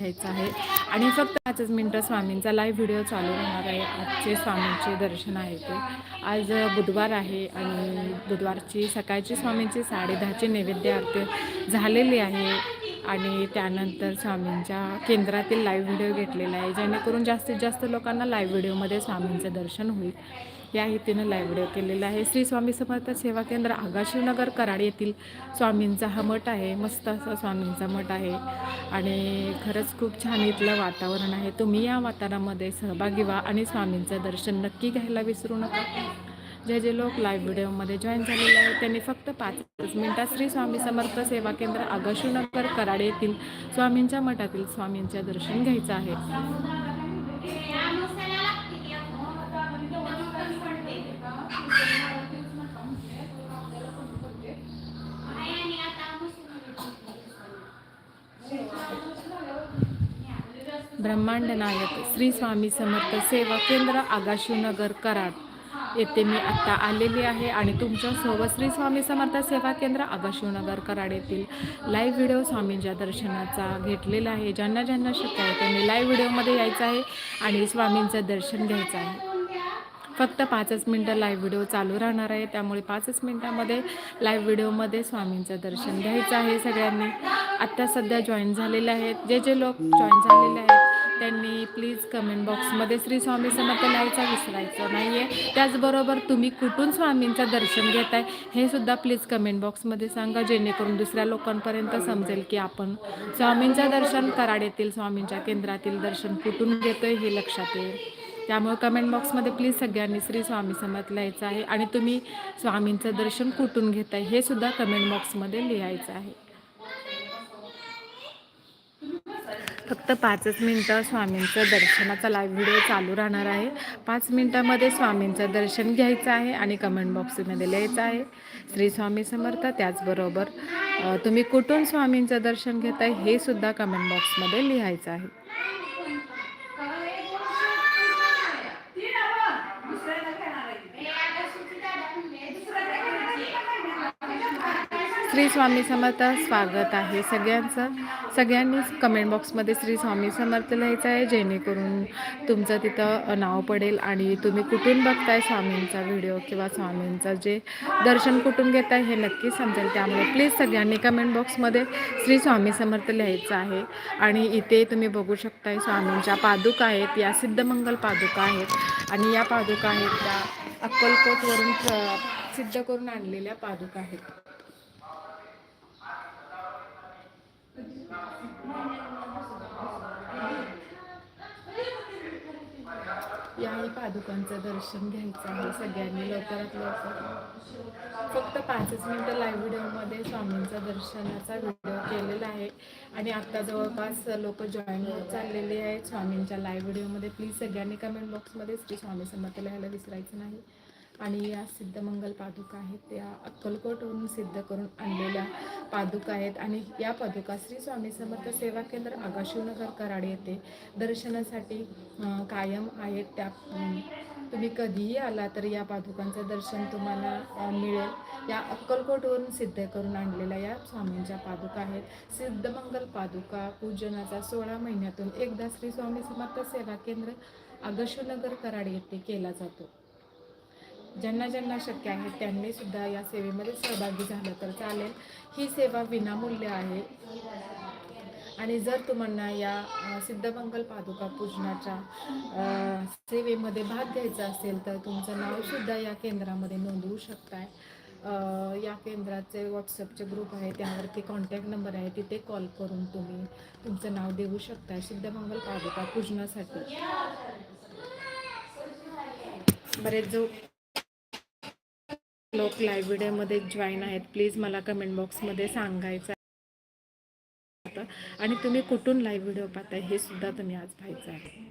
घ्यायचं आहे. आणि फक्त पाचच मिनटं स्वामींचा लाईव्ह व्हिडिओ चालू राहणार आहे. आजचे स्वामींचे दर्शन आहे ते. आज बुधवार आहे आणि बुधवारची सकाळची स्वामींची साडेदहाची नैवेद्य आरती झालेली आहे. आणि त्यानंतर स्वामींच्या केंद्रातील लाईव्ह व्हिडिओ घेतलेला आहे जेणेकरून जास्तीत जास्त लोकांना लाईव्ह व्हिडिओमध्ये स्वामींचं दर्शन होईल. या हेतीनं लाईव्ह व्हिडिओ केलेला आहे. श्री स्वामी समर्थ सेवा केंद्र आगाशिवनगर कराड येथील स्वामींचा हा मठ आहे. मस्त असा स्वामींचा मठ आहे. आणि खरंच खूप छान इथलं वातावरण आहे. तुम्ही या वातावरणामध्ये सहभागी व्हा आणि स्वामींचं दर्शन नक्की घ्यायला विसरू नका. जे जे लोक लाईव्ह व्हिडिओमध्ये जॉईन झालेले आहेत त्यांनी फक्त पाच मिनिटात श्री स्वामी समर्थ सेवा केंद्र आगाशिवनगर कराड येथील स्वामींच्या मठातील स्वामींचे दर्शन घ्यायचं आहे. ब्रह्मांड नायक श्री स्वामी समर्थ सेवा केंद्र आगाशिवनगर कराड. येथे मी आत्ता आलेली आहे आणि तुमच्यासोबत श्री स्वामी समर्थ सेवा केंद्र आगाशिवनगर कराड येथील लाईव्ह व्हिडिओ स्वामींच्या दर्शनाचा घेतलेला आहे. ज्यांना ज्यांना शक्य आहे त्यांनी लाईव्ह व्हिडिओमध्ये यायचं आहे आणि स्वामींचं दर्शन घ्यायचं आहे. फक्त पाचच मिनटं लाईव्ह व्हिडिओ चालू राहणार आहे. त्यामुळे पाचच मिनटामध्ये लाईव्ह व्हिडिओमध्ये स्वामींचं दर्शन घ्यायचं आहे सगळ्यांनी. आत्ता सध्या जॉईन झालेले आहेत. जे जे लोक जॉईन झालेले आहेत त्यांनी प्लीज कमेंट बॉक्समध्ये श्री स्वामी समर्थ लिहायचा विसरायचं नाही आहे त्याचबरोबर तुम्ही कुठून स्वामींचं दर्शन घेत आहे हे सुद्धा प्लीज कमेंट बॉक्समध्ये सांगा जेणेकरून दुसऱ्या लोकांपर्यंत समजेल की आपण स्वामींचं दर्शन कराड येथील स्वामींच्या केंद्रातील दर्शन कुठून घेतोय हे लक्षात येईल. त्यामुळे कमेंट बॉक्समध्ये प्लीज सगळ्यांनी श्री स्वामी समर्थ लिहायचं आहे आणि तुम्ही स्वामींचं दर्शन कुठून घेताय हे सुद्धा कमेंट बॉक्समध्ये लिहायचं आहे. फक्त पाचच मिनटं स्वामींचं दर्शनाचा लाईव्ह व्हिडिओ चालू राहणार आहे. पाच मिनटामध्ये स्वामींचं दर्शन घ्यायचं आहे आणि कमेंट बॉक्समध्ये लिहायचं आहे. श्री स्वामी समर्थ त्याचबरोबर तुम्ही कुठून स्वामींचं दर्शन घेताय हे सुद्धा कमेंट बॉक्समध्ये लिहायचं आहे. श्री स्वामी समर्थ स्वागत आहे सगळ्यांचं. सगळ्यांनीच कमेंट बॉक्समध्ये श्री स्वामी समर्थ लिहायचं आहे. जेणेकरून तुमचं तिथं नाव पडेल आणि तुम्ही कुठून बघताय स्वामींचा व्हिडिओ किंवा स्वामींचं जे दर्शन कुठून घेताय हे नक्की समजेल. त्यामुळे प्लीज सगळ्यांनी कमेंट बॉक्समध्ये श्री स्वामी समर्थ लिहायचं आहे. आणि इथे तुम्ही बघू शकताय स्वामींच्या पादुका आहेत. या सिद्धमंगल पादुका आहेत. आणि या पादुका आहेत त्या अक्कलकोटवरून सिद्ध करून आणलेल्या पादुका आहेत. याही पादुकांचं दर्शन घ्यायचं आहे सगळ्यांनी लवकरात लवकर. फक्त पाचच मिनटं लाईव्ह व्हिडिओमध्ये स्वामींचा दर्शनाचा व्हिडिओ केलेला आहे. आणि आत्ता जवळपास लोक जॉईन होत चाललेले आहेत स्वामींच्या लाईव्ह व्हिडिओमध्ये प्लीज सगळ्यांनी कमेंट बॉक्समध्ये श्री स्वामी समर्थ लिहायला विसरायचं नाही. आणि या सिद्धमंगल पादुका आहेत त्या अक्कलकोटवरून सिद्ध करून आणलेल्या पादुका आहेत. आणि या पादुका श्री स्वामी समर्थ सेवा केंद्र आगाशिवनगर कराड येथे दर्शनासाठी कायम आहेत. त्या तुम्ही कधीही आला तर या पादुकांचं दर्शन तुम्हाला मिळेल. या अक्कलकोटवरून सिद्ध करून आणलेल्या या स्वामींच्या पादुका आहेत. सिद्धमंगल पादुका पूजनाचा सोळा महिन्यातून एकदा श्री स्वामी समर्थ सेवा केंद्र आगशिवनगर कराड येथे केला जातो. ज्यांना ज्यांना शक्य आहे त्यांनी सुद्धा या सेवेमध्ये सहभागी झालं तर चालेल. ही सेवा विनामूल्य आहे. आणि जर तुम्हाला या सिद्धमंगल पादुका पूजनाच्या सेवेमध्ये भाग घ्यायचा असेल तर तुमचं नावसुद्धा या केंद्रामध्ये नोंदवू शकताय. या केंद्राचे व्हॉट्सअपचे ग्रुप आहे त्यावरती कॉन्टॅक्ट नंबर आहे तिथे कॉल करून तुम्ही तुमचं नाव देऊ शकताय सिद्धमंगल पादुका पूजनासाठी. बरेच जो लोक लाईव्ह व्हिडिओमध्ये जॉईन आहेत प्लीज मला कमेंट बॉक्समध्ये सांगायचं आहे. आणि तुम्ही कुठून लाईव्ह व्हिडिओ पाहताय हे सुद्धा तुम्ही आज पाहायचं आहे